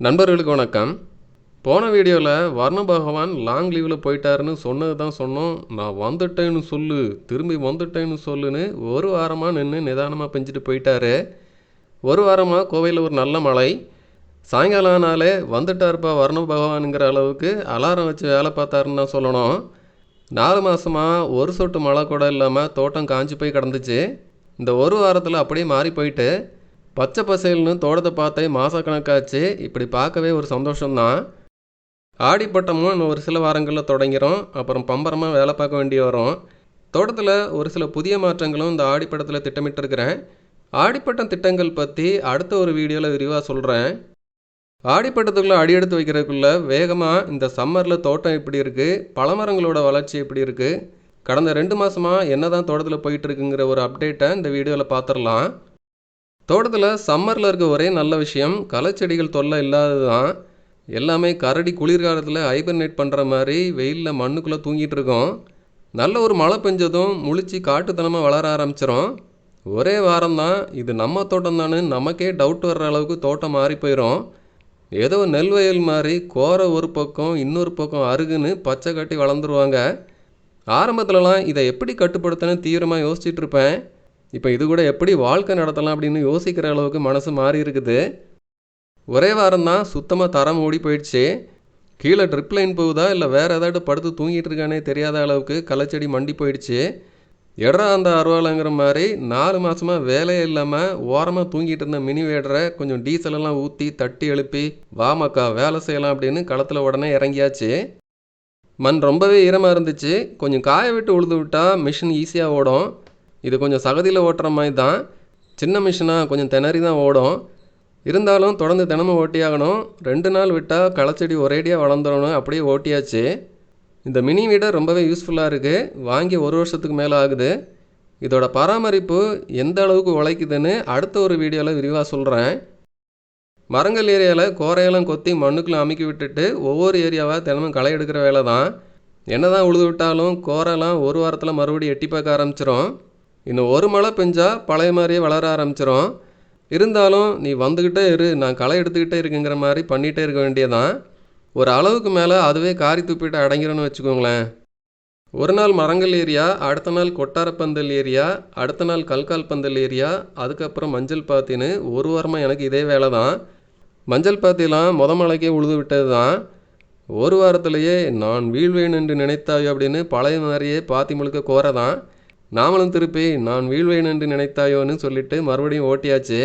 நண்பர்களுக்கு வணக்கம். போன வீடியோவில் வர்ண பகவான் லாங் லீவில் போயிட்டாருன்னு சொன்னது தான் சொன்னோம். நான் வந்துட்டேன்னு சொல்லு திரும்பி வந்துட்டேன்னு சொல்லுன்னு ஒரு வாரமாக நின்று நிதானமாக பெஞ்சிட்டு போயிட்டாரு. ஒரு வாரமாக கோவையில் ஒரு நல்ல மழை சாயங்காலம் ஆனாலே வந்துட்டாருப்பா வர்ண பகவானுங்கிற அளவுக்கு அலாரம் வச்சு வேலை பார்த்தாருன்னு தான் சொல்லணும். நாலு மாதமாக ஒரு சொட்டு மழை கூட இல்லாமல் தோட்டம் காஞ்சி போய் கிடந்துச்சு. இந்த ஒரு வாரத்தில் அப்படியே மாறி போயிட்டு பச்சை பசேல்னு தோட்டத்தை பார்த்தே மாதக்கணக்காச்சு இப்படி பார்க்கவே ஒரு சந்தோஷம்தான். ஆடிப்பட்டமும் இன்னும் ஒரு சில வாரங்களில் தொடங்கிறோம். அப்புறம் பம்பரமாக வேலை பார்க்க வேண்டி வரும். தோட்டத்தில் ஒரு சில புதிய மாற்றங்களும் இந்த ஆடிப்பட்டத்தில் திட்டமிட்டிருக்கிறேன். ஆடிப்பட்டம் திட்டங்கள் பற்றி அடுத்த ஒரு வீடியோவில் விரிவாக சொல்கிறேன் ஆடிப்பட்டத்துக்குள்ளே அடி எடுத்து வைக்கிறதுக்குள்ளே வேகமாக இந்த சம்மரில் தோட்டம் எப்படி இருக்குது பழமரங்களோட வளர்ச்சி எப்படி இருக்குது கடந்த ரெண்டு மாதமாக என்ன தான் தோட்டத்தில் போயிட்டுருக்குங்கிற ஒரு அப்டேட்டை இந்த வீடியோவில் பார்த்துடலாம். தோட்டத்தில் சம்மரில் இருக்க ஒரே நல்ல விஷயம் களைச்செடிகள் தொல்லை இல்லாதது தான் எல்லாமே கரடி குளிர்காலத்தில் ஹைபர்னேட் பண்ணுற மாதிரி வெயிலில் மண்ணுக்குள்ளே தூங்கிட்டு இருக்கோம். நல்ல ஒரு மழை பெஞ்சதும் முழிச்சு காட்டுத்தனமாக வளர ஆரம்பிச்சிடும் ஒரே வாரம் தான் இது நம்ம தோட்டம் தானே நமக்கே டவுட் வர்ற அளவுக்கு தோட்டம் மாறி போயிடும் ஏதோ நெல் வயல் மாதிரி கோரை ஒரு பக்கம் இன்னொரு பக்கம் அருகுன்னு பச்சை கட்டி வளர்ந்துருவாங்க. ஆரம்பத்துலலாம் இதை எப்படி கட்டுப்படுத்தணும்னு தீவிரமாக யோசிச்சுட்டு இருப்பேன். இப்போ இது கூட எப்படி வாழ்க்கை நடத்தலாம் அப்படின்னு யோசிக்கிற அளவுக்கு மனசு மாறி இருக்குது. ஒரே வாரம் தான் சுத்தமாக தரம் ஓடி போயிடுச்சு. கீழே ட்ரிப் லைன் போகுதா இல்லை வேறு ஏதாட்டு படுத்து தூங்கிட்டு இருக்கானே தெரியாத அளவுக்கு களைச்செடி மண்டி போயிடுச்சு. எடரா அந்த அருவாளைங்கிற மாதிரி நாலு மாதமாக வேலையே இல்லாமல் ஓரமாக தூங்கிட்டு இருந்த மினி வேடரை கொஞ்சம் டீசல் எல்லாம் ஊற்றி தட்டி எழுப்பி வாமக்கா வேலை செய்யலாம் அப்படின்னு களத்தில் உடனே இறங்கியாச்சு. மண் ரொம்பவே ஈரமாக இருந்துச்சு. கொஞ்சம் காய விட்டு உழுது விட்டால் மிஷின் ஈஸியாக ஓடும். இது கொஞ்சம் சகதியில் ஓட்டுற மாதிரி தான். சின்ன மிஷினாக கொஞ்சம் திணறி தான் ஓடும். இருந்தாலும் தொடர்ந்து தினமும் ஓட்டியாகணும். ரெண்டு நாள் விட்டால் களைச்செடி ஒரேடியாக வளர்ந்துடணும் அப்படியே ஓட்டியாச்சு. இந்த மினி வீடர் ரொம்பவே யூஸ்ஃபுல்லாக இருக்குது வாங்கி ஒரு வருஷத்துக்கு மேலே ஆகுது. இதோட பராமரிப்பு எந்த அளவுக்கு உழைக்குதுன்னு அடுத்த ஒரு வீடியோவில் விரிவாக சொல்கிறேன் மரங்கள் ஏரியாவில் கோரையெல்லாம் கொத்தி மண்ணுக்குள்ளே அமுக்கி விட்டுட்டு ஒவ்வொரு ஏரியாவாக தினமும் களை எடுக்கிற வேலை தான் என்ன தான் உழுது விட்டாலும் கோரெல்லாம் ஒரு வாரத்தில் மறுபடியும் எட்டி பார்க்க ஆரம்பிச்சிடும் இன்னும் ஒரு மழை பெஞ்சால் பழைய மாதிரியே வளர ஆரம்பிச்சிடும் இருந்தாலும் நீ வந்துக்கிட்டே இரு நான் களை எடுத்துக்கிட்டே இருக்குங்கிற மாதிரி பண்ணிகிட்டே இருக்க வேண்டியதான் ஒரு அளவுக்கு மேலே அதுவே காரி துப்பிட்டு அடங்கிறோன்னு வச்சுக்கோங்களேன். ஒரு நாள் மரங்கள் ஏரியா அடுத்த நாள் கொட்டாரப்பந்தல் ஏரியா அடுத்த நாள் கல்கால் பந்தல் ஏரியா அதுக்கப்புறம் மஞ்சள் பாத்தின்னு ஒரு வாரமாக எனக்கு இதே வேலை தான் மஞ்சள் பாத்திலாம் முத மலைக்கே உழுது விட்டது தான் ஒரு வாரத்திலேயே நான் வீழ்வேன் என்று நினைத்தாய் அப்படின்னு பழைய மாதிரியே பாத்தி முழுக்க கோர தான் நாமளும் திருப்பி நான் வீழ்வேன் என்று நினைத்தாயோன்னு சொல்லிட்டு மறுபடியும் ஓட்டியாச்சு.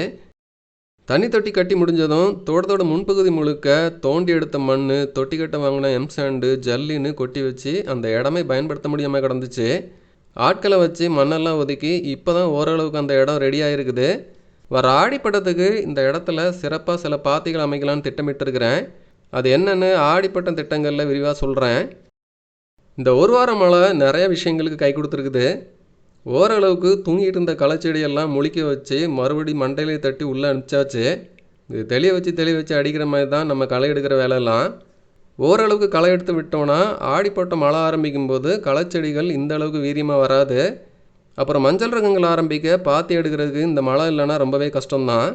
தண்ணி தொட்டி கட்டி முடிஞ்சதும் தோட்டத்தோட முன்பகுதி முழுக்க தோண்டி எடுத்த மண் தொட்டி கட்ட வாங்கின எம் சாண்டு ஜல்லின்னு கொட்டி வச்சு அந்த இடமே பயன்படுத்த முடியாமல் கிடந்துச்சு. ஆட்களை வச்சு மண்ணெல்லாம் ஒதுக்கி இப்போ தான் ஓரளவுக்கு அந்த இடம் ரெடி ஆகிருக்குது வர ஆடிப்பட்டத்துக்கு இந்த இடத்துல சிறப்பாக சில பாத்திகள் அமைக்கலான்னு திட்டமிட்டுருக்கிறேன். அது என்னென்னு ஆடிப்பட்டம் திட்டங்களில் விரிவாக சொல்கிறேன் இந்த ஒரு வாரம் மழை நிறைய விஷயங்களுக்கு கை கொடுத்துருக்குது. ஓரளவுக்கு தூங்கிட்டு இருந்த களைச்செடியெல்லாம் முழிக்க வச்சு மறுபடி மண்டையிலே தட்டி உள்ளே அனுப்பிச்சாச்சு. இது தெளிய வச்சு தெளிய வச்சு அடிக்கிற மாதிரி தான் நம்ம களை எடுக்கிற வேலையெல்லாம். ஓரளவுக்கு களை எடுத்து விட்டோம்னா ஆடிப்பட்டம் மழை ஆரம்பிக்கும் போது களைச்செடிகள் இந்த அளவுக்கு வீரியமாக வராது. அப்புறம் மஞ்சள் ரகங்கள் ஆரம்பிக்க பாத்தி எடுக்கிறதுக்கு இந்த மழை இல்லைன்னா ரொம்பவே கஷ்டம்தான்.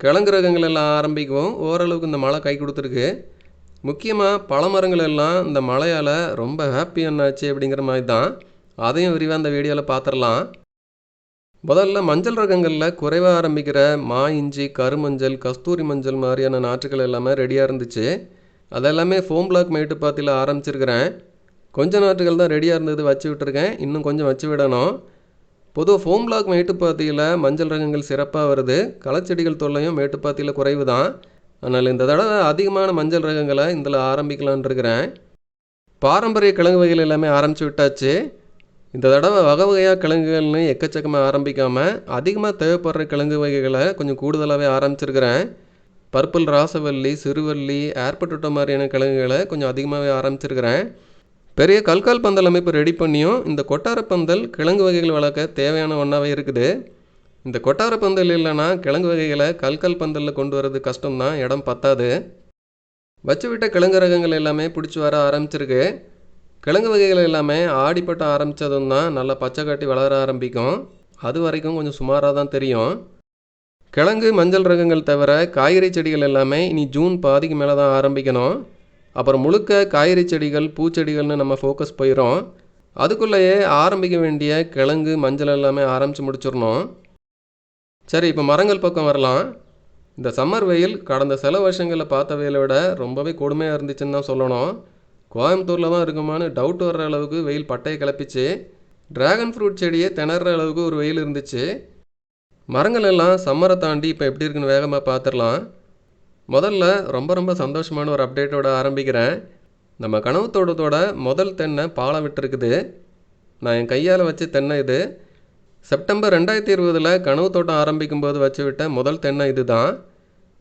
கிழங்கு ரகங்கள் எல்லாம் ஆரம்பிக்கவும் ஓரளவுக்கு இந்த மழை கை கொடுத்துருக்கு. முக்கியமாக பழமரங்கள் எல்லாம் இந்த மழையால் ரொம்ப ஹாப்பி என்னாச்சு அப்படிங்கிற மாதிரி தான். அதையும் விரிவாக அந்த வீடியோவில் பார்த்துடலாம் முதல்ல மஞ்சள் ரகங்களில் குறைவாக ஆரம்பிக்கிற மா இஞ்சி கருமஞ்சள் கஸ்தூரி மஞ்சள் மாதிரியான நாற்றுகள் எல்லாமே ரெடியாக இருந்துச்சு. அதெல்லாமே ஃபோம் பிளாக் மேட்டுப்பாத்தியில் ஆரம்பிச்சிருக்கிறேன். கொஞ்சம் நாற்றுகள் தான் ரெடியாக இருந்தது வச்சு விட்டுருக்கேன். இன்னும் கொஞ்சம் வச்சு விடணும். பொதுவாக ஃபோம் பிளாக் மேட்டுப்பாத்தியில் மஞ்சள் ரகங்கள் சிறப்பாக வருது. களைச்செடிகள் தொல்லையும் மேட்டுப்பாத்தியில் குறைவு தான் அதனால் இந்த தடவை அதிகமான மஞ்சள் ரகங்களை இதில் ஆரம்பிக்கலான் இருக்கிறேன். பாரம்பரிய கிழங்கு வகைகள் எல்லாமே ஆரம்பித்து விட்டாச்சு. இந்த தடவை வகை வகையாக கிழங்குகள்னு எக்கச்சக்கமாக ஆரம்பிக்காமல் அதிகமாக தேவைப்படுற கிழங்கு வகைகளை கொஞ்சம் கூடுதலாகவே ஆரம்பிச்சிருக்கிறேன். பர்பிள் ராசவல்லி சிறுவல்லி ஏர்பட்டோட்டோ மாதிரியான கிழங்குகளை கொஞ்சம் அதிகமாகவே ஆரம்பிச்சிருக்கிறேன். பெரிய கல்கால் பந்தல் அமைப்பு ரெடி பண்ணியும் இந்த கொட்டார பந்தல் கிழங்கு வகைகள் வளர்க்க தேவையான ஒன்றாவே இருக்குது. இந்த கொட்டார பந்தல் இல்லைன்னா கிழங்கு வகைகளை கல்கால் பந்தலில் கொண்டு வரது கஷ்டம்தான் இடம் பத்தாது. வச்சு விட்ட கிழங்கு ரகங்கள் எல்லாமே பிடிச்சி வர ஆரம்பிச்சிருக்கு. கிழங்கு வகைகள் எல்லாமே ஆடிப்பட்டம் ஆரம்பித்ததும் தான் நல்லா பச்சை காட்டி வளர ஆரம்பிக்கும். அது வரைக்கும் கொஞ்சம் சுமாராக தான் தெரியும். கிழங்கு மஞ்சள் ரகங்கள் தவிர காய்கறி செடிகள் எல்லாமே இனி ஜூன் பாதிக்கு மேலே தான் ஆரம்பிக்கணும். அப்புறம் முழுக்க காய்கறி செடிகள் பூச்செடிகள்னு நம்ம ஃபோக்கஸ் போயிடும் அதுக்குள்ளேயே ஆரம்பிக்க வேண்டிய கிழங்கு மஞ்சள் எல்லாமே ஆரம்பித்து முடிச்சிடணும். சரி இப்போ மரங்கள் பக்கம் வரலாம். இந்த சம்மர் வெயில் கடந்த சில வருஷங்களில் பார்த்த வெயிலை விட ரொம்பவே கொடுமையாக இருந்துச்சுன்னு தான் சொல்லணும். கோயம்புத்தூரில் தான் இருக்குமான்னு டவுட் வர்ற அளவுக்கு வெயில் பட்டையை கிளப்பிச்சு டிராகன் ஃப்ரூட் செடியே திணற அளவுக்கு ஒரு வெயில் இருந்துச்சு. மரங்கள் எல்லாம் சம்மரை தாண்டி இப்போ எப்படி இருக்குன்னு வேகமாக பார்த்துடலாம் முதல்ல ரொம்ப ரொம்ப சந்தோஷமான ஒரு அப்டேட்டோட ஆரம்பிக்கிறேன். நம்ம கனவு தோட்டத்தோட முதல் தென்னை பாலம் விட்டுருக்குது. நான் என் கையால் வச்ச தென்னை இது. செப்டம்பர் ரெண்டாயிரத்தி இருபதில் கனவு தோட்டம் ஆரம்பிக்கும் போது வச்சு விட்ட முதல் தென்னை இது தான்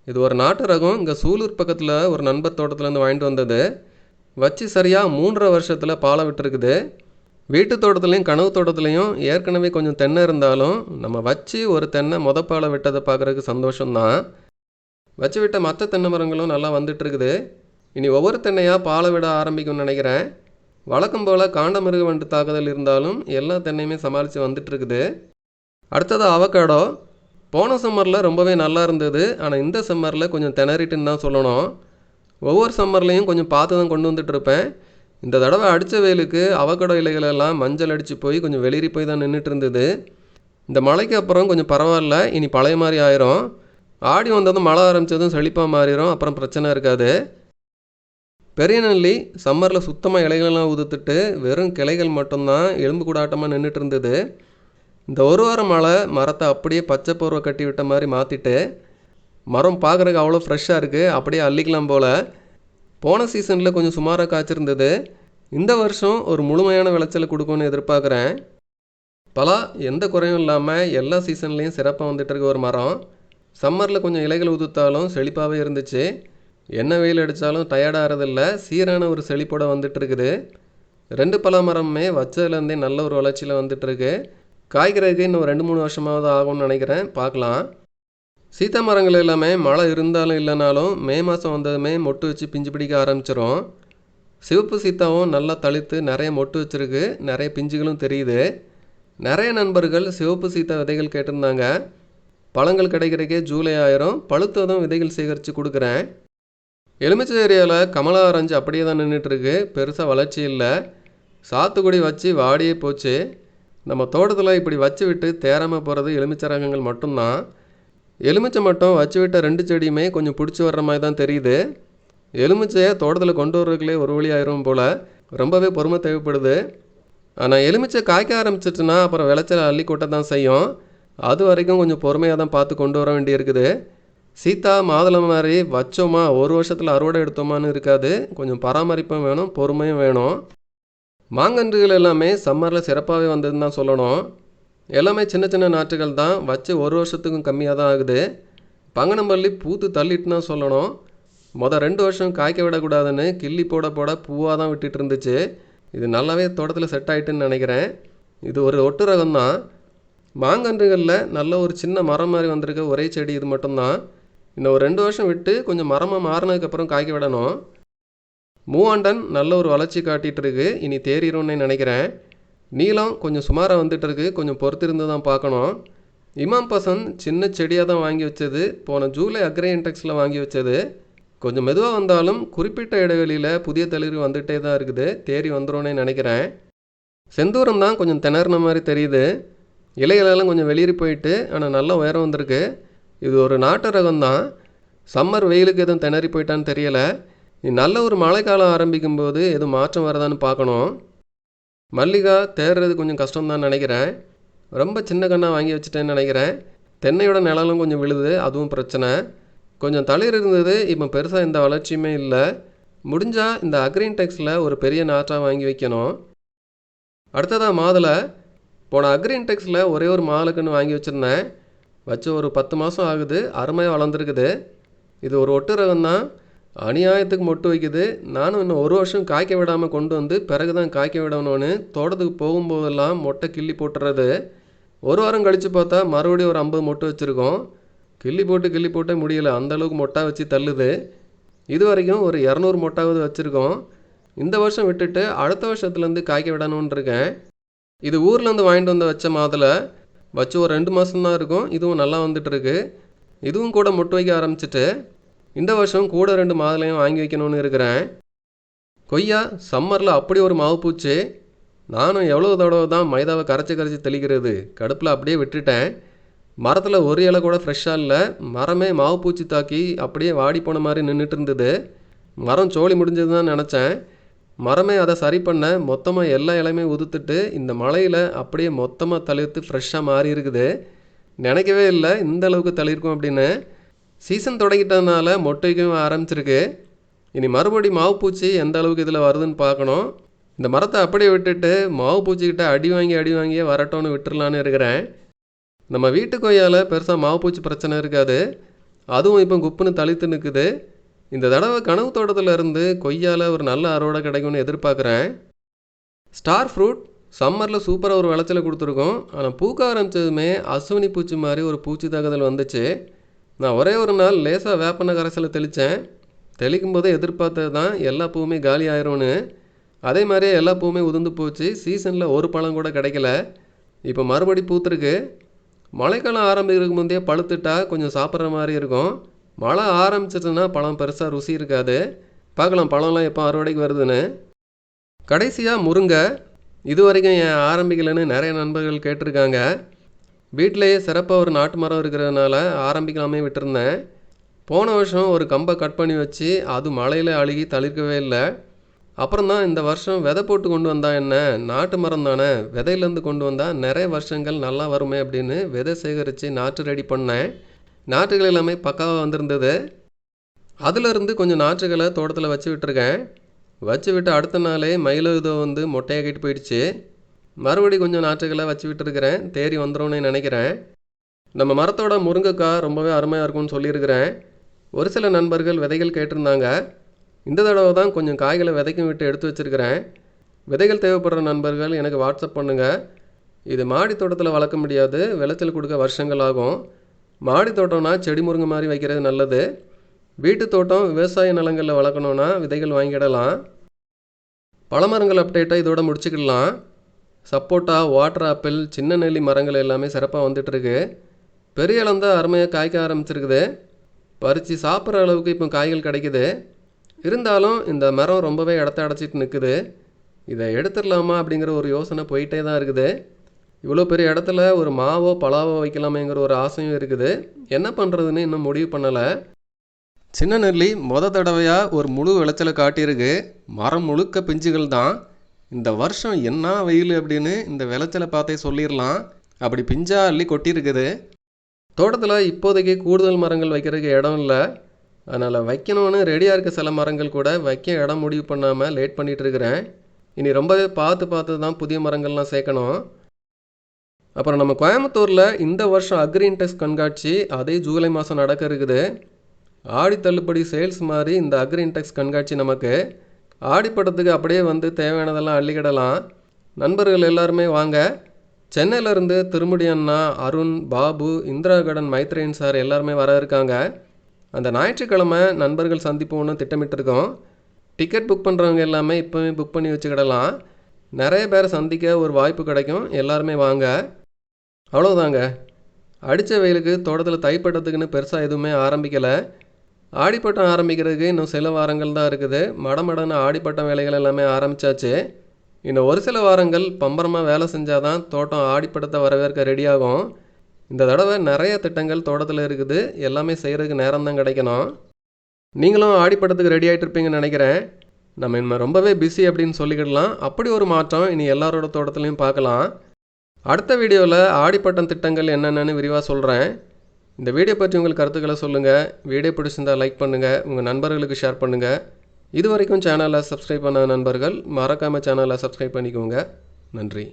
இது ஒரு நாட்டு ரகம் இங்கே சூலூர் பக்கத்தில் ஒரு நண்பர் தோட்டத்துலேருந்து வாங்கிட்டு வந்தது. வச்சு சரியாக மூன்றரை வருஷத்தில் பாலை விட்டுருக்குது. வீட்டு தோட்டத்துலேயும் கனவு தோட்டத்துலேயும் ஏற்கனவே கொஞ்சம் தென்னை இருந்தாலும் நம்ம வச்சு ஒரு தென்னை முத பாலை விட்டதை பார்க்குறதுக்கு சந்தோஷம்தான். வச்சு விட்ட மற்ற தென்னை மரங்களும் நல்லா வந்துட்டுருக்குது. இனி ஒவ்வொரு தென்னையாக பாலை விட ஆரம்பிக்கும்னு நினைக்கிறேன். வழக்கம் போல் காண்டமிருக வண்டு தாக்குதல் இருந்தாலும் எல்லா தென்னையுமே சமாளித்து வந்துட்டுருக்குது. அடுத்தது அவக்காடோ போன சம்மரில் ரொம்பவே நல்லா இருந்தது. ஆனால் இந்த சம்மரில் கொஞ்சம் திணறிட்டுன்னு தான் சொல்லணும். ஒவ்வொரு சம்மர்லேயும் கொஞ்சம் பார்த்து தான் கொண்டு வந்துட்டு இருப்பேன். இந்த தடவை அடித்த வெயிலுக்கு அவக்கடோ இலைகளெல்லாம் மஞ்சள் அடித்து போய் கொஞ்சம் வெளிரி போய் தான் நின்றுட்டு இருந்தது. இந்த மழைக்கு அப்புறம் கொஞ்சம் பரவாயில்ல இனி பழைய மாதிரி ஆயிரும். ஆடி வந்ததும் மழை ஆரம்பித்ததும் செழிப்பாக மாறிடும் அப்புறம் பிரச்சனை இருக்காது. பெரிய நெல்லி சம்மரில் சுத்தமாக இலைகளெல்லாம் உதுத்துட்டு வெறும் கிளைகள் மட்டும்தான் எலும்பு கூடாட்டமாக நின்றுட்டு இருந்தது. இந்த ஒரு வாரம் மழை மரத்தை அப்படியே பச்சை போர்வை கட்டி விட்ட மாதிரி மாற்றிட்டு மரம் பார்க்குறக்கு அவ்வளோ ஃப்ரெஷ்ஷாக இருக்குது அப்படியே அள்ளிக்கலாம் போல். போன சீசனில் கொஞ்சம் சுமாராக காய்ச்சிருந்தது. இந்த வருஷம் ஒரு முழுமையான விளைச்சல் கொடுக்கும்னு எதிர்பார்க்குறேன். பலா எந்த குறையும் இல்லாமல் எல்லா சீசன்லேயும் சிறப்பாக வந்துட்டு இருக்க ஒரு மரம். சம்மரில் கொஞ்சம் இலைகள் உதுத்தாலும் செழிப்பாகவே இருந்துச்சு. என்ன வெயில் அடித்தாலும் டயர்டாகிறதில்ல சீரான ஒரு செழிப்போட வந்துட்டுருக்குது ரெண்டு பலா மரமுமே வச்சதுலேருந்தே நல்ல ஒரு வளர்ச்சியில் வந்துட்டுருக்கு காய்கறதுக்கு இன்னும் ரெண்டு மூணு வருஷமாவது ஆகும்னு நினைக்கிறேன். பார்க்கலாம். சீத்தா மரங்கள் எல்லாமே மழை இருந்தாலும் இல்லைனாலும் மே மாதம் வந்ததுமே மொட்டு வச்சு பிஞ்சு பிடிக்க ஆரம்பிச்சிரும். சிவப்பு சீத்தாவும் நல்லா தளித்து நிறைய மொட்டு வச்சுருக்கு. நிறைய பிஞ்சுகளும் தெரியுது. நிறைய நண்பர்கள் சிவப்பு சீத்தா விதைகள் கேட்டிருந்தாங்க. பழங்கள் கிடைக்கிறக்கே ஜூலை ஆயிரம். பழுத்ததும் விதைகள் சேகரித்து கொடுக்குறேன். எலுமிச்சை ஏரியாவில் கமலா ஆரஞ்சு அப்படியே தான் நின்றுட்டுருக்கு பெருசாக வளர்ச்சி இல்லை. சாத்துக்குடி வச்சு வாடியே போச்சு. நம்ம தோட்டத்தில் இப்படி வச்சு விட்டு தேராமல் போகிறது எலுமிச்சை ரகங்கள் மட்டும்தான். எலுமிச்சை மட்டும் வச்சு விட்ட ரெண்டு செடியுமே கொஞ்சம் பிடிச்சி வர்ற மாதிரி தான் தெரியுது. எலுமிச்சையை தோட்டத்தில் கொண்டு வர்றதுக்குள்ளே ஒரு வழி ஆயிரும் போல். ரொம்பவே பொறுமை தேவைப்படுது. ஆனால் எலுமிச்சை காய்க்க ஆரம்பிச்சிட்டுனா அப்புறம் விளைச்சல் அள்ளி கொட்ட தான் செய்யும். அது வரைக்கும் கொஞ்சம் பொறுமையாக தான் பார்த்து கொண்டு வர வேண்டியிருக்குது. சீதா மாதுளம் மாதிரி வச்சோமா ஒரு வருஷத்தில் அறுவடை எடுத்தோமான்னு இருக்காது. கொஞ்சம் பராமரிப்பும் வேணும் பொறுமையும் வேணும். மாங்கன்றுகள் எல்லாமே சம்மரில் சிறப்பாகவே வந்ததுன்னு தான் சொல்லணும். எல்லாமே சின்ன சின்ன நாற்றுகள் தான். வச்சு ஒரு வருஷத்துக்கும் கம்மியாக தான் ஆகுது. பங்கனம்பள்ளி பூத்து தள்ளிட்டுனா சொல்லணும். மொதல் ரெண்டு வருஷம் காய்க்க விடக்கூடாதுன்னு கிள்ளி போட போட பூவாக தான் விட்டுட்டு இருந்துச்சு. இது நல்லாவே தோட்டத்தில் செட் ஆகிட்டுன்னு நினைக்கிறேன். இது ஒரு ஒட்டு ரகம் தான். மாங்கன்றுகளில் நல்ல ஒரு சின்ன மரம் மாதிரி வந்திருக்க ஒரே செடி இது மட்டும்தான் இன்னும் ஒரு ரெண்டு வருஷம் விட்டு கொஞ்சம் மரமாக மாறினதுக்கப்புறம் காய்க்க விடணும். மூவாண்டன் நல்ல ஒரு வளர்ச்சி காட்டிகிட்டு இருக்கு. இனி தேறிடும்னு நினைக்கிறேன். நீளம் கொஞ்சம் சுமாராக வந்துட்டு இருக்கு. கொஞ்சம் பொறுத்திருந்து தான் பார்க்கணும். இமாம் பசன் சின்ன செடியாக தான் வாங்கி வச்சது. போன ஜூலை அக்ரே இன்டெக்ஸில் வாங்கி வச்சது. கொஞ்சம் மெதுவாக வந்தாலும் குறிப்பிட்ட இடைவெளியில் புதிய தளிர் வந்துகிட்டே தான் இருக்குது. தேறி வந்துடும்னே நினைக்கிறேன். செந்தூரம் தான் கொஞ்சம் திணறின மாதிரி தெரியுது. இலைகளெல்லாம் கொஞ்சம் வெளியேறி போயிட்டு ஆனால் நல்ல உயரம் வந்திருக்கு. இது ஒரு நாட்டு ரகம் தான். சம்மர் வெயிலுக்கு எதுவும் திணறி போயிட்டான்னு தெரியலை. நல்ல ஒரு மழைக்காலம் ஆரம்பிக்கும்போது எதுவும் மாற்றம் வரதான்னு பார்க்கணும். மல்லிகா தேடுறது கொஞ்சம் கஷ்டம் தான் நினைக்கிறேன். ரொம்ப சின்ன கண்ணாக வாங்கி வச்சுட்டேன்னு நினைக்கிறேன். தென்னையோட நிழலும் கொஞ்சம் விழுது அதுவும் பிரச்சனை. கொஞ்சம் தளிர் இருந்தது இப்போ பெருசாக எந்த வளர்ச்சியுமே இல்லை. முடிஞ்சால் இந்த அக்ரீன் டெக்ஸில் ஒரு பெரிய நாற்றாக வாங்கி வைக்கணும். அடுத்ததாக மாதுளை. போன அக்ரீன் டெக்ஸில் ஒரே ஒரு மாலுக்குன்னு வாங்கி வச்சுருந்தேன். வச்சு ஒரு பத்து மாதம் ஆகுது அருமையாக வளர்ந்துருக்குது. இது ஒரு ஒட்டு ரகம் தான் அநியாயத்துக்கு மொட்டு வைக்குது. நானும் இன்னும் ஒரு வருஷம் காய்க்க விடாமல் கொண்டு வந்து பிறகு தான் காய்க்க விடணும்னு தோட்டத்துக்கு போகும்போதெல்லாம் மொட்டை கிள்ளி போட்டுறது. ஒரு வாரம் கழித்து பார்த்தா மறுபடியும் ஒரு ஐம்பது மொட்டு வச்சுருக்கோம். கிள்ளி போட்டு கிள்ளி போட்டே முடியல. அந்த அளவுக்கு மொட்டா வச்சு தள்ளுது. இது வரைக்கும் ஒரு இரநூறு மொட்டாவது வச்சுருக்கோம். இந்த வருஷம் விட்டுட்டு அடுத்த வருஷத்துலேருந்து காய்க்க விடணும்னு இருக்கேன். இது ஊர்லேருந்து வாங்கிட்டு வந்து வச்ச மாதுளை. வச்சு ஒரு ரெண்டு மாதம் தான் இருக்கும். இதுவும் நல்லா வந்துட்டுருக்கு. இதுவும் கூட மொட்டு வைக்க ஆரம்பிச்சிட்டு இந்த வருஷம் கூட ரெண்டு மாதுளையும் வாங்கி வைக்கணும்னு இருக்கிறேன். கொய்யா சம்மரில் அப்படி ஒரு மாவு பூச்சி நானும் எவ்வளோ தடவை தான் மைதாவை கரைச்சி கரைச்சி தெளிக்கிறது கடுப்பில் அப்படியே விட்டுட்டேன். மரத்தில் ஒரு இலை கூட ஃப்ரெஷ்ஷாக இல்லை மரமே மாவு பூச்சி தாக்கி அப்படியே வாடி போன மாதிரி நின்றுட்டு இருந்தது. மரம் சோழி முடிஞ்சது தான் நினச்சேன். மரமே அதை சரி பண்ண மொத்தமாக எல்லா இலையுமே உதுத்துட்டு இந்த மலையில் அப்படியே மொத்தமாக தளிர்த்து ஃப்ரெஷ்ஷாக மாறி இருக்குது. நினைக்கவே இல்லை இந்த அளவுக்கு தளிர்க்கும் அப்படின்னு. சீசன் தொடங்கிட்டதுனால மொட்டைக்கும் ஆரம்பிச்சிருக்கு. இனி மறுபடி மாவு பூச்சி எந்த அளவுக்கு இதில் வருதுன்னு பார்க்கணும். இந்த மரத்தை அப்படியே விட்டுட்டு மாவு பூச்சிக்கிட்ட அடி வாங்கி அடி வாங்கியே வரட்டோன்னு விட்டுறலான்னு இருக்கிறேன். நம்ம வீட்டு கொய்யால் பெருசாக மாவு பூச்சி பிரச்சனை இருக்காது. அதுவும் இப்போ குப்புன்னு தளித்து நிற்குது இந்த தடவை கனவு தோட்டத்தில் இருந்து கொய்யால் ஒரு நல்ல அறுவடை கிடைக்கும்னு எதிர்பார்க்குறேன். ஸ்டார் ஃப்ரூட் சம்மரில் சூப்பராக ஒரு விளைச்சலை கொடுத்துருக்கோம். ஆனால் பூக்க ஆரம்பித்ததுமே அசுவினி பூச்சி மாதிரி ஒரு பூச்சி தகுதல் வந்துச்சு. நான் ஒரே ஒரு நாள் லேசாக வேப்பெண்ணெய் கரைசலை தெளித்தேன் தெளிக்கும் போதே எதிர்பார்த்தது தான் எல்லா பூவுமே காலி ஆயிரும்னு. அதே மாதிரியே எல்லா பூவுமே உதிர்ந்து போச்சு. சீசனில் ஒரு பழம் கூட கிடைக்கல. இப்போ மறுபடி பூத்துருக்கு. மழைக்காலம் ஆரம்பிக்கிறதுக்கு முந்தைய பழுத்துட்டா கொஞ்சம் சாப்பிட்ற மாதிரி இருக்கும். மழை ஆரம்பிச்சிட்டுன்னா பழம் பெருசாக ருசி இருக்காது. பார்க்கலாம் பழம்லாம் எப்போ அறுவடைக்கு வருதுன்னு. கடைசியாக முருங்கை. இது வரைக்கும் ஏன் ஆரம்பிக்கலைன்னு நிறைய நண்பர்கள் கேட்டிருக்காங்க. வீட்டிலேயே சிறப்பாக ஒரு நாட்டு மரம் இருக்கிறதுனால ஆரம்பிக்கலாமே விட்டுருந்தேன். போன வருஷம் ஒரு கம்பை கட் பண்ணி வச்சு அது மழையில் அழுகி தளிர்க்கவே இல்லை. அப்புறம் தான் இந்த வருஷம் விதை போட்டு கொண்டு வந்தா என்ன? நாட்டு மரம் தானே? விதையிலேருந்து கொண்டு வந்தால் நிறைய வருஷங்கள் நல்லா வருமே அப்படின்னு விதை சேகரித்து நாற்று ரெடி பண்ணேன். நாற்றுகள் எல்லாமே பக்காவாக வந்திருந்தது. அதிலிருந்து கொஞ்சம் நாற்றுகளை தோட்டத்தில் வச்சு விட்டுருக்கேன். வச்சு விட்டு அடுத்த நாளே மயிலோ இதோ வந்து மொட்டையாக்கிட்டு போயிடுச்சு. மறுபடி கொஞ்சம் நாற்றுகளை வச்சு விட்டுருக்கிறேன். தேறி வந்துடும்னு நினைக்கிறேன். நம்ம மரத்தோட முருங்கைக்காய் ரொம்பவே அருமையாக இருக்கும்னு சொல்லியிருக்கிறேன். ஒரு சில நண்பர்கள் விதைகள் கேட்டிருந்தாங்க. இந்த தடவை தான் கொஞ்சம் காய்களை விதைக்கும் விட்டு எடுத்து வச்சுருக்கிறேன். விதைகள் தேவைப்படுற நண்பர்கள் எனக்கு வாட்ஸ்அப் பண்ணுங்கள் இது மாடி தோட்டத்தில் வளர்க்க முடியாது. விளைச்சல் கொடுக்க வருஷங்கள் ஆகும். மாடி தோட்டம்னா செடி முருங்கை மாதிரி வைக்கிறது நல்லது. வீட்டு தோட்டம் விவசாய நிலங்களில் வளர்க்கணுன்னா விதைகள் வாங்கிடலாம். பழமரங்கள் அப்டேட்டை இதோட முடிச்சுக்கலாம் சப்போட்டா வாட்டர் ஆப்பிள் சின்ன நெல்லி மரங்கள் எல்லாமே சிறப்பாக வந்துட்டுருக்கு. பெரிய இளந்தா அருமையாக காய்க்க ஆரம்பிச்சிருக்குது. பறித்து சாப்பிட்ற அளவுக்கு இப்போ காய்கள் கிடைக்குது. இருந்தாலும் இந்த மரம் ரொம்பவே இடத்த அடைச்சிட்டு நிற்குது இதை எடுத்துடலாமா அப்படிங்கிற ஒரு யோசனை போயிட்டே தான் இருக்குது. இவ்வளோ பெரிய இடத்துல ஒரு மாவோ பலாவோ வைக்கலாமேங்கிற ஒரு ஆசையும் இருக்குது. என்ன பண்ணுறதுன்னு இன்னும் முடிவு பண்ணலை. சின்ன நெல்லி முத தடவையாக ஒரு முழு விளைச்சலை காட்டியிருக்கு. மரம் முழுக்க பிஞ்சுகள் தான். இந்த வருஷம் என்ன வெயில் அப்படின்னு இந்த விளைச்சலை பார்த்தே சொல்லிடலாம் அப்படி பிஞ்சா அள்ளி கொட்டியிருக்குது தோட்டத்தில் இப்போதைக்கு கூடுதல் மரங்கள் வைக்கிறதுக்கு இடம் இல்லை. அதனால் வைக்கணும்னு ரெடியாக இருக்க சில மரங்கள் கூட வைக்க இடம் முடிவு பண்ணாமல் லேட் பண்ணிகிட்டு இருக்கிறேன் இனி ரொம்பவே பார்த்து பார்த்து தான் புதிய மரங்கள்லாம் சேர்க்கணும். அப்புறம் நம்ம கோயம்புத்தூரில் இந்த வருஷம் அக்ரின்டெக்ஸ் கண்காட்சி அதே ஜூலை மாதம் நடக்க இருக்குது ஆடி தள்ளுபடி சேல்ஸ் மாதிரி இந்த அக்ரின்டெக்ஸ் கண்காட்சி நமக்கு. ஆடிப்படத்துக்கு அப்படியே வந்து தேவையானதெல்லாம் அள்ளிக்கிடலாம். நண்பர்கள் எல்லாருமே வாங்க. சென்னையிலேருந்து திருமுடி அண்ணா அருண் பாபு இந்திரா கடன் மைத்ரேன் சார் எல்லாருமே வர இருக்காங்க. அந்த ஞாயிற்றுக்கிழமை நண்பர்கள் சந்திப்போம்னு திட்டமிட்டிருக்கோம். டிக்கெட் புக் பண்ணுறவங்க எல்லாமே இப்போவே புக் பண்ணி வச்சுக்கிடலாம். நிறைய பேரை சந்திக்க ஒரு வாய்ப்பு கிடைக்கும். எல்லாருமே வாங்க. அவ்வளோதாங்க அடித்த வெயிலுக்கு தோட்டத்தில் தைப்பட்டத்துக்குன்னு பெருசாக எதுவுமே ஆரம்பிக்கலை. ஆடிப்பட்டம் ஆரம்பிக்கிறதுக்கு இன்னும் சில வாரங்கள் தான் இருக்குது. மடமடன்னு ஆடிப்பட்டம் வேலைகள் எல்லாமே ஆரம்பித்தாச்சு இன்னும் ஒரு சில வாரங்கள் பம்பரமாக வேலை செஞ்சால் தான் தோட்டம் ஆடிப்பட்டத்தை வரவேற்க ரெடியாகும். இந்த தடவை நிறைய திட்டங்கள் தோட்டத்தில் இருக்குது. எல்லாமே செய்கிறதுக்கு நேரம் தான் கிடைக்கணும். நீங்களும் ஆடிப்பட்டத்துக்கு ரெடி ஆகிட்டு இருப்பீங்கன்னு நினைக்கிறேன். நம்ம இனிமேல் ரொம்பவே பிஸி அப்படின்னு சொல்லிக்கிடலாம். அப்படி ஒரு மாற்றம் இனி எல்லாரோட தோட்டத்துலையும் பார்க்கலாம். அடுத்த வீடியோவில் ஆடிப்பட்டம் திட்டங்கள் என்னென்னு விரிவாக சொல்கிறேன் இந்த வீடியோ பற்றி உங்கள் கருத்துக்களை சொல்லுங்கள் வீடியோ பிடிச்சிருந்தால் லைக் பண்ணுங்கள் உங்கள் நண்பர்களுக்கு ஷேர் பண்ணுங்கள் இது வரைக்கும் சேனலை சப்ஸ்கிரைப் பண்ண நண்பர்கள் மறக்காமல் சேனலை சப்ஸ்கிரைப் பண்ணிக்கோங்க. நன்றி.